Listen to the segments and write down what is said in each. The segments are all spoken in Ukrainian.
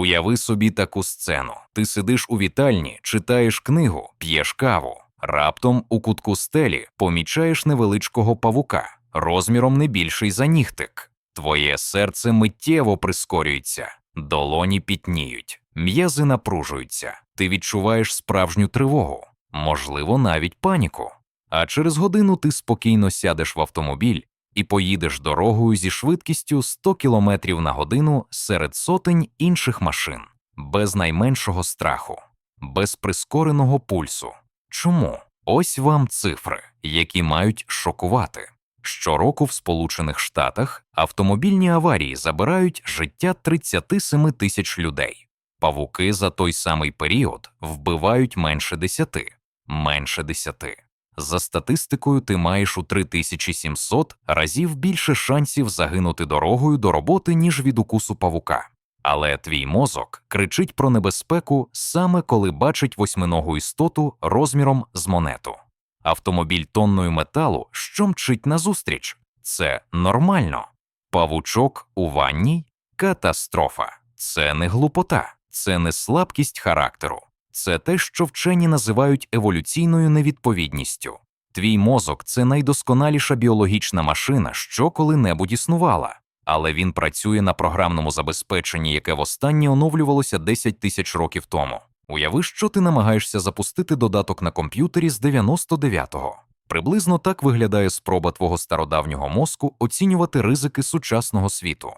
Уяви собі таку сцену: ти сидиш у вітальні, читаєш книгу, п'єш каву. Раптом у кутку стелі помічаєш невеличкого павука, розміром не більший за нігтик. Твоє серце миттєво прискорюється, долоні пітніють, м'язи напружуються, ти відчуваєш справжню тривогу, можливо, навіть паніку. А через годину ти спокійно сядеш в автомобіль і поїдеш дорогою зі швидкістю 100 км на годину серед сотень інших машин, без найменшого страху, без прискореного пульсу. Чому? Ось вам цифри, які мають шокувати. Щороку в Сполучених Штатах автомобільні аварії забирають життя 37 тисяч людей. Павуки за той самий період вбивають менше 10. менше 10. За статистикою, ти маєш у 3700 разів більше шансів загинути дорогою до роботи, ніж від укусу павука. Але твій мозок кричить про небезпеку саме коли бачить восьминогу істоту розміром з монету. Автомобіль тонною металу, що мчить назустріч. Це нормально. Павучок у ванній катастрофа. Це не глупота, це не слабкість характеру, це те, що вчені називають еволюційною невідповідністю. Твій мозок це найдосконаліша біологічна машина, що коли-небудь існувала, але він працює на програмному забезпеченні, яке востаннє оновлювалося 10 тисяч років тому. Уяви, що ти намагаєшся запустити додаток на комп'ютері з 99-го. Приблизно так виглядає спроба твого стародавнього мозку оцінювати ризики сучасного світу.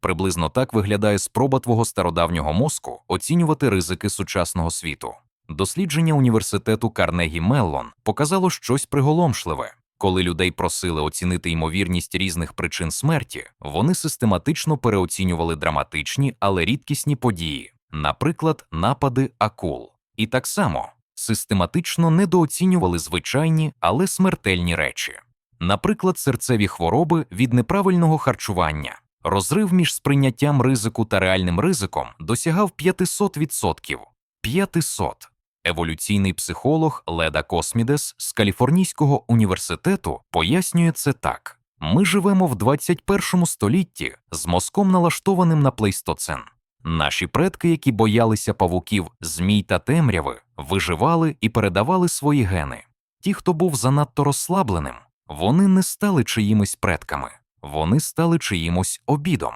Приблизно так виглядає спроба твого стародавнього мозку оцінювати ризики сучасного світу. Дослідження університету Карнегі Меллон показало щось приголомшливе. Коли людей просили оцінити ймовірність різних причин смерті, вони систематично переоцінювали драматичні, але рідкісні події, наприклад, напади акул. І так само систематично недооцінювали звичайні, але смертельні речі, наприклад, серцеві хвороби від неправильного харчування. Розрив між сприйняттям ризику та реальним ризиком досягав 500%. 500. Еволюційний психолог Леда Космідес з Каліфорнійського університету пояснює це так: ми живемо в 21 столітті з мозком налаштованим на плейстоцен. Наші предки, які боялися павуків, змій та темряви, виживали і передавали свої гени. Ті, хто був занадто розслабленим, вони не стали чиїмось предками, вони стали чиїмось обідом.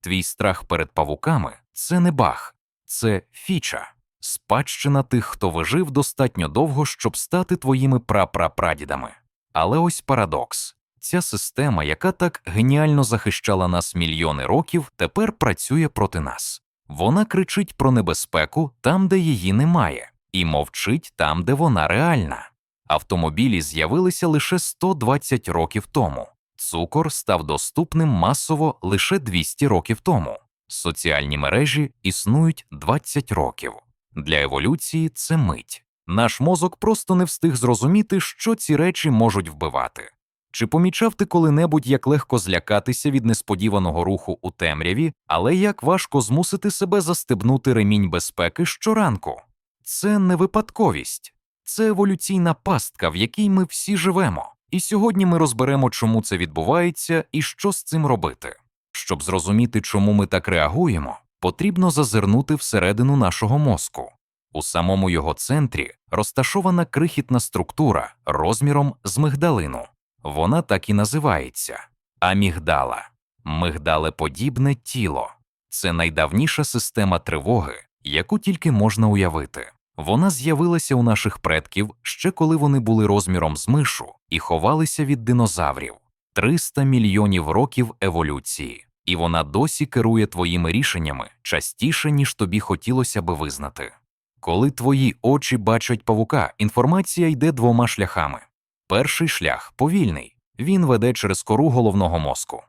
Твій страх перед павуками це не баг, це фіча, спадщина тих, хто вижив достатньо довго, щоб стати твоїми прапрапрадідами. Але ось парадокс. Ця система, яка так геніально захищала нас мільйони років, тепер працює проти нас. Вона кричить про небезпеку там, де її немає, і мовчить там, де вона реальна. Автомобілі з'явилися лише 120 років тому. Цукор став доступним масово лише 200 років тому. Соціальні мережі існують 20 років. Для еволюції це мить. Наш мозок просто не встиг зрозуміти, що ці речі можуть вбивати. Чи помічав ти коли-небудь, як легко злякатися від несподіваного руху у темряві, але як важко змусити себе застебнути ремінь безпеки щоранку? Це не випадковість, це еволюційна пастка, в якій ми всі живемо. І сьогодні ми розберемо, чому це відбувається і що з цим робити. Щоб зрозуміти, чому ми так реагуємо, потрібно зазирнути всередину нашого мозку. У самому його центрі розташована крихітна структура розміром з мигдалину. Вона так і називається амігдала, мигдалеподібне тіло. Це найдавніша система тривоги, яку тільки можна уявити. Вона з'явилася у наших предків ще коли вони були розміром з мишу і ховалися від динозаврів 300 мільйонів років еволюції, і вона досі керує твоїми рішеннями частіше, ніж тобі хотілося би визнати. Коли твої очі бачать павука, інформація йде двома шляхами. Перший шлях повільний, він веде через кору головного мозку.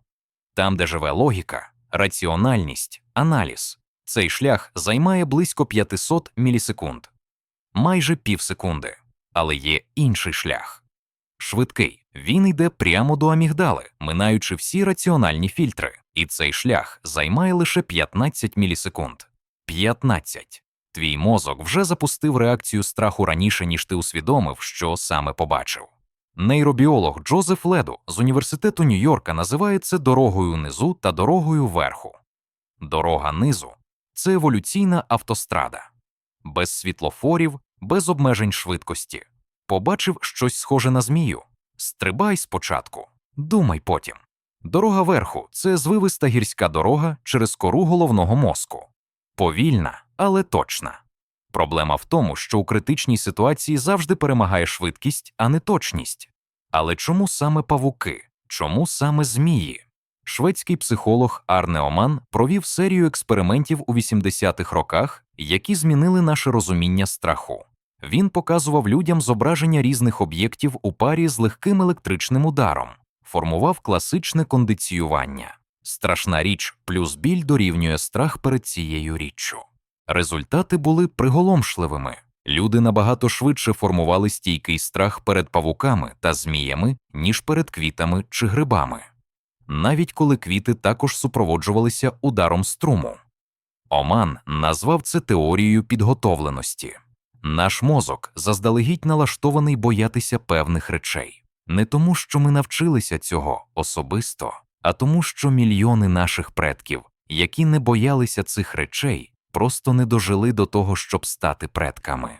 Там, де живе логіка, раціональність, аналіз. Цей шлях займає близько 500 мілісекунд, майже півсекунди. Але є інший шлях. Швидкий, він йде прямо до амігдали, минаючи всі раціональні фільтри, і цей шлях займає лише 15 мілісекунд. 15. Твій мозок вже запустив реакцію страху раніше, ніж ти усвідомив, що саме побачив. Нейробіолог Джозеф Леду з університету Нью-Йорка називає це дорогою низу та дорогою верху. Дорога низу це еволюційна автострада. Без світлофорів, без обмежень швидкості. Побачив щось схоже на змію. Стрибай спочатку, думай потім. Дорога верху це звивиста гірська дорога через кору головного мозку. Повільна, але точна. Проблема в тому, що у критичній ситуації завжди перемагає швидкість, а не точність. Але чому саме павуки? Чому саме змії? Шведський психолог Арне Оман провів серію експериментів у 80-х роках, які змінили наше розуміння страху. Він показував людям зображення різних об'єктів у парі з легким електричним ударом, формував класичне кондиціювання. Страшна річ плюс біль дорівнює страх перед цією річчю. Результати були приголомшливими. Люди набагато швидше формували стійкий страх перед павуками та зміями, ніж перед квітами чи грибами, навіть коли квіти також супроводжувалися ударом струму. Оман назвав це теорією підготовленості. Наш мозок заздалегідь налаштований боятися певних речей, не тому, що ми навчилися цього особисто, а тому, що мільйони наших предків, які не боялися цих речей, просто не дожили до того, щоб стати предками.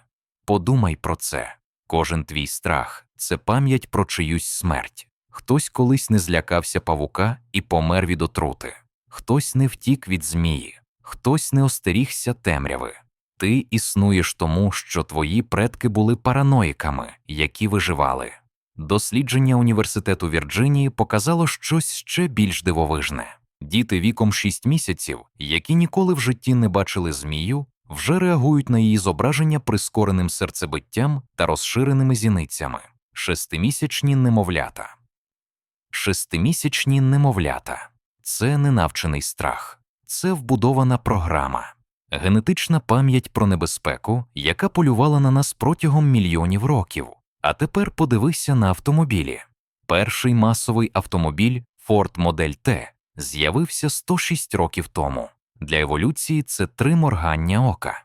Подумай про це. Кожен твій страх це пам'ять про чиюсь смерть. Хтось колись не злякався павука і помер від отрути, хтось не втік від змії, хтось не остерігся темряви. Ти існуєш тому, що твої предки були параноїками, які виживали. Дослідження університету Вірджинії показало щось ще більш дивовижне. Діти віком 6 місяців, які ніколи в житті не бачили змію, вже реагують на її зображення прискореним серцебиттям та розширеними зіницями. Шестимісячні немовлята. Шестимісячні немовлята це ненавчений страх, це вбудована програма, генетична пам'ять про небезпеку, яка полювала на нас протягом мільйонів років. А тепер подивися на автомобілі. Перший масовий автомобіль Ford Модель Т з'явився 106 років тому. Для еволюції це три моргання ока.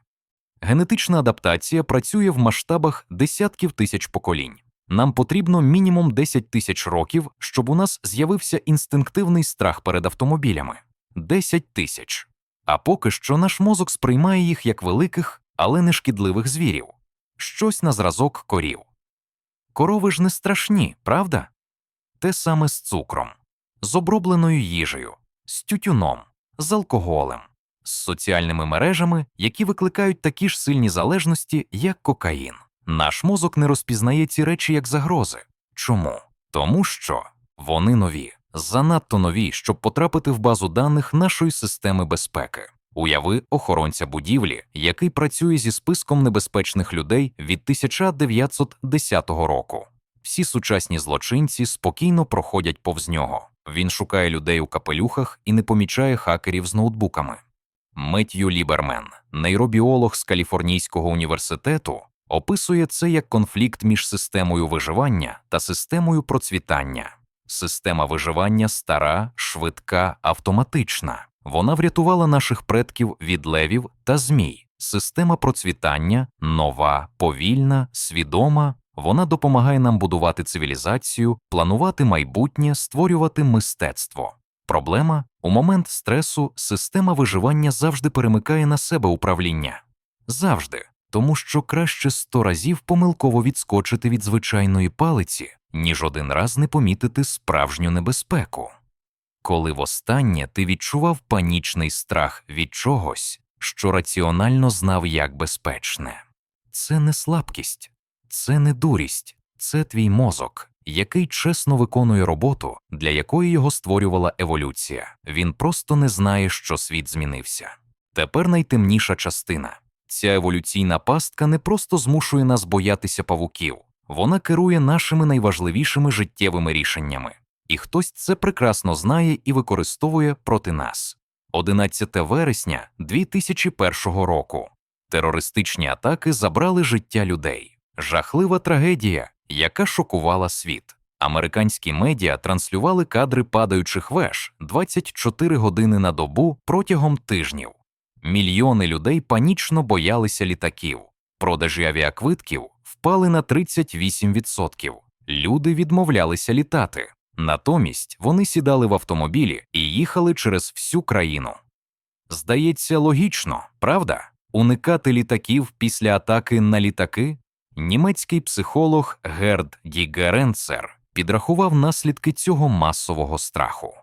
Генетична адаптація працює в масштабах десятків тисяч поколінь. Нам потрібно мінімум 10 тисяч років, щоб у нас з'явився інстинктивний страх перед автомобілями 10 тисяч. А поки що наш мозок сприймає їх як великих, але не шкідливих звірів, щось на зразок корів. Корови ж не страшні, правда? Те саме з цукром, з обробленою їжею, з тютюном, з алкоголем, з соціальними мережами, які викликають такі ж сильні залежності, як кокаїн. Наш мозок не розпізнає ці речі як загрози. Чому? Тому що вони нові, занадто нові, щоб потрапити в базу даних нашої системи безпеки. Уяви охоронця будівлі, який працює зі списком небезпечних людей від 1910 року. Всі сучасні злочинці спокійно проходять повз нього. Він шукає людей у капелюхах і не помічає хакерів з ноутбуками. Меттью Лібермен, нейробіолог з Каліфорнійського університету, описує це як конфлікт між системою виживання та системою процвітання. Система виживання стара, швидка, автоматична. Вона врятувала наших предків від левів та змій. Система процвітання нова, повільна, свідома. Вона допомагає нам будувати цивілізацію, планувати майбутнє, створювати мистецтво. Проблема у момент стресу система виживання завжди перемикає на себе управління. Завжди, тому що краще сто разів помилково відскочити від звичайної палиці, ніж один раз не помітити справжню небезпеку. Коли востаннє ти відчував панічний страх від чогось, що раціонально знав як безпечне, це не слабкість, це не дурість, це твій мозок, який чесно виконує роботу, для якої його створювала еволюція. Він просто не знає, що світ змінився. Тепер найтемніша частина. Ця еволюційна пастка не просто змушує нас боятися павуків, вона керує нашими найважливішими життєвими рішеннями. І хтось це прекрасно знає і використовує проти нас. 11 вересня 2001 року. Терористичні атаки забрали життя людей. Жахлива трагедія, яка шокувала світ. Американські медіа транслювали кадри падаючих веж 24 години на добу протягом тижнів. Мільйони людей панічно боялися літаків. Продажі авіаквитків впали на 38%. Люди відмовлялися літати. Натомість вони сідали в автомобілі і їхали через всю країну. Здається, логічно, правда? Уникати літаків після атаки на літаки? Німецький психолог Герд Дігеренцер підрахував наслідки цього масового страху.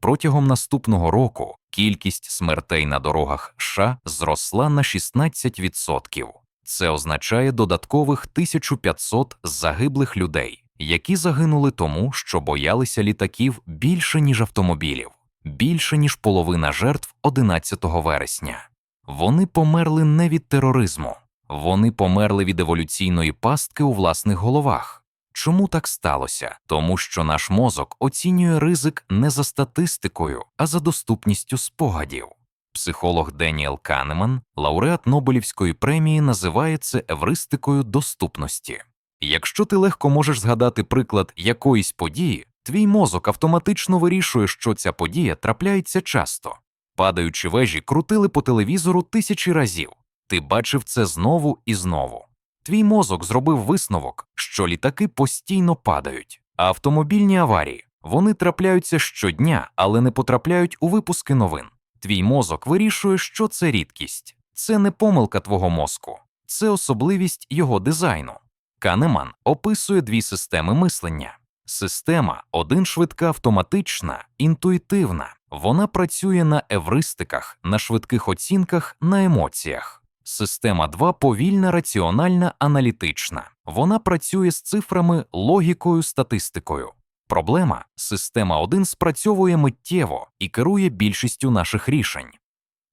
Протягом наступного року кількість смертей на дорогах США зросла на 16%. Це означає додаткових 1500 загиблих людей, які загинули тому, що боялися літаків більше, ніж автомобілів, більше, ніж половина жертв 11 вересня. Вони померли не від тероризму, вони померли від еволюційної пастки у власних головах. Чому так сталося? Тому що наш мозок оцінює ризик не за статистикою, а за доступністю спогадів. Психолог Деніел Канеман, лауреат Нобелівської премії, називає це евристикою доступності. Якщо ти легко можеш згадати приклад якоїсь події, твій мозок автоматично вирішує, що ця подія трапляється часто. Падаючі вежі крутили по телевізору тисячі разів. Ти бачив це знову і знову. Твій мозок зробив висновок, що літаки постійно падають, а автомобільні аварії вони трапляються щодня, але не потрапляють у випуски новин. Твій мозок вирішує, що це рідкість, це не помилка твого мозку, це особливість його дизайну. Канеман описує дві системи мислення. Система один швидка автоматична, інтуїтивна. Вона працює на евристиках, на швидких оцінках, на емоціях. Система 2 повільна, раціональна, аналітична. Вона працює з цифрами, логікою, статистикою. Проблема система 1 спрацьовує миттєво і керує більшістю наших рішень.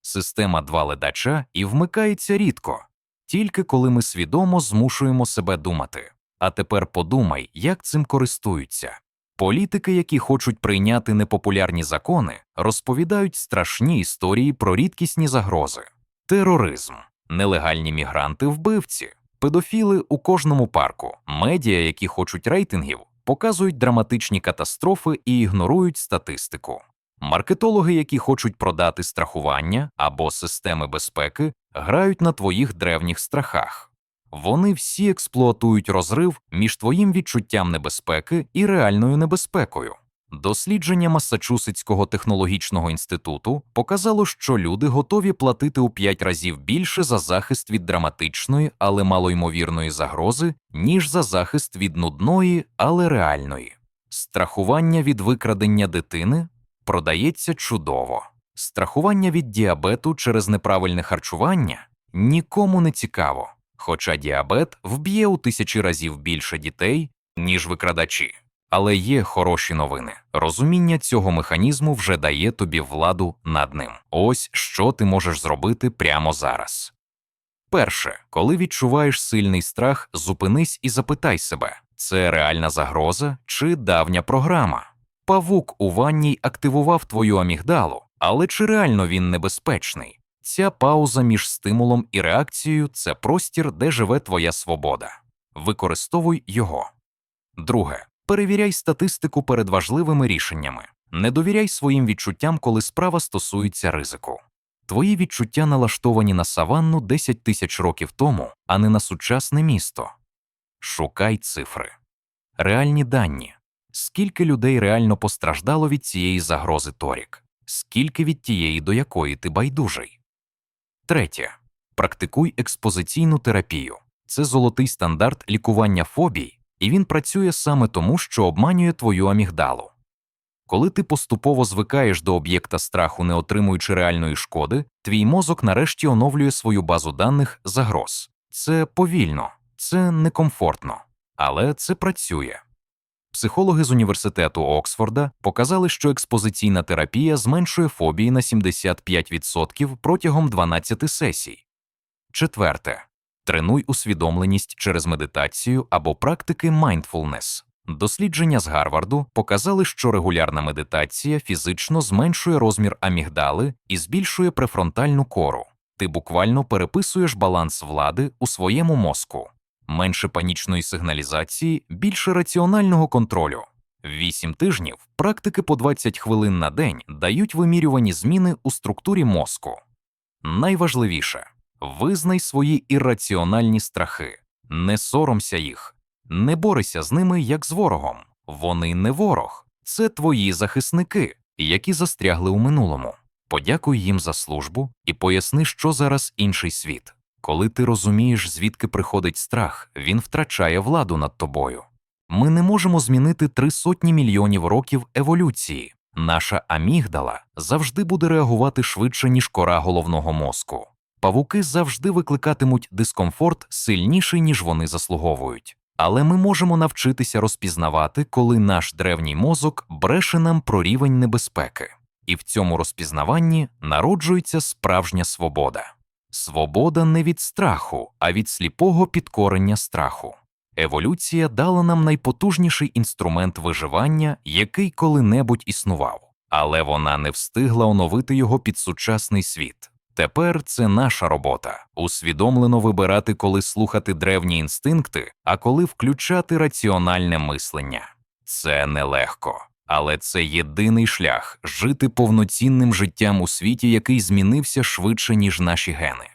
Система 2 ледача і вмикається рідко, тільки коли ми свідомо змушуємо себе думати. А тепер подумай, як цим користуються. Політики, які хочуть прийняти непопулярні закони, розповідають страшні історії про рідкісні загрози, тероризм, нелегальні мігранти, вбивці, педофіли у кожному парку, медіа, які хочуть рейтингів, показують драматичні катастрофи і ігнорують статистику. Маркетологи, які хочуть продати страхування або системи безпеки, грають на твоїх древніх страхах. Вони всі експлуатують розрив між твоїм відчуттям небезпеки і реальною небезпекою. Дослідження Массачусетського технологічного інституту показало, що люди готові платити у 5 разів більше за захист від драматичної, але малоймовірної загрози, ніж за захист від нудної, але реальної. Страхування від викрадення дитини продається чудово. Страхування від діабету через неправильне харчування нікому не цікаво, хоча діабет вб'є у тисячі разів більше дітей, ніж викрадачі. Але є хороші новини. Розуміння цього механізму вже дає тобі владу над ним. Ось що ти можеш зробити прямо зараз. Перше, коли відчуваєш сильний страх, зупинись і запитай себе, це реальна загроза чи давня програма. Павук у ванній активував твою амігдалу, але чи реально він небезпечний? Ця пауза між стимулом і реакцією це простір, де живе твоя свобода. Використовуй його. Друге. Перевіряй статистику перед важливими рішеннями. Не довіряй своїм відчуттям, коли справа стосується ризику. Твої відчуття налаштовані на саванну 10 тисяч років тому, а не на сучасне місто. Шукай цифри. Реальні дані. Скільки людей реально постраждало від цієї загрози торік, скільки від тієї, до якої ти байдужий. Третє. Практикуй експозиційну терапію. Це золотий стандарт лікування фобій і він працює саме тому, що обманює твою амігдалу. Коли ти поступово звикаєш до об'єкта страху, не отримуючи реальної шкоди, твій мозок нарешті оновлює свою базу даних загроз. Це повільно, це некомфортно, але це працює. Психологи з університету Оксфорда показали, що експозиційна терапія зменшує фобії на 75% протягом 12 сесій. Четверте. Тренуй усвідомленість через медитацію або практики mindfulness. Дослідження з Гарварду показали, що регулярна медитація фізично зменшує розмір амігдали і збільшує префронтальну кору. Ти буквально переписуєш баланс влади у своєму мозку, менше панічної сигналізації, більше раціонального контролю. Вісім тижнів практики по 20 хвилин на день дають вимірювані зміни у структурі мозку. Найважливіше Визнай свої ірраціональні страхи, не соромся їх, не борися з ними як з ворогом. Вони не ворог, це твої захисники, які застрягли у минулому. Подякуй їм за службу і поясни, що зараз інший світ. Коли ти розумієш, звідки приходить страх, він втрачає владу над тобою. Ми не можемо змінити три сотні мільйонів років еволюції. Наша амігдала завжди буде реагувати швидше, ніж кора головного мозку. Павуки завжди викликатимуть дискомфорт сильніший, ніж вони заслуговують. Але ми можемо навчитися розпізнавати, коли наш древній мозок бреше нам про рівень небезпеки. І в цьому розпізнаванні народжується справжня свобода. Свобода не від страху, а від сліпого підкорення страху. Еволюція дала нам найпотужніший інструмент виживання, який коли-небудь існував, але вона не встигла оновити його під сучасний світ. Тепер це наша робота усвідомлено вибирати, коли слухати древні інстинкти, а коли включати раціональне мислення. Це нелегко, але це єдиний шлях жити повноцінним життям у світі, який змінився швидше, ніж наші гени.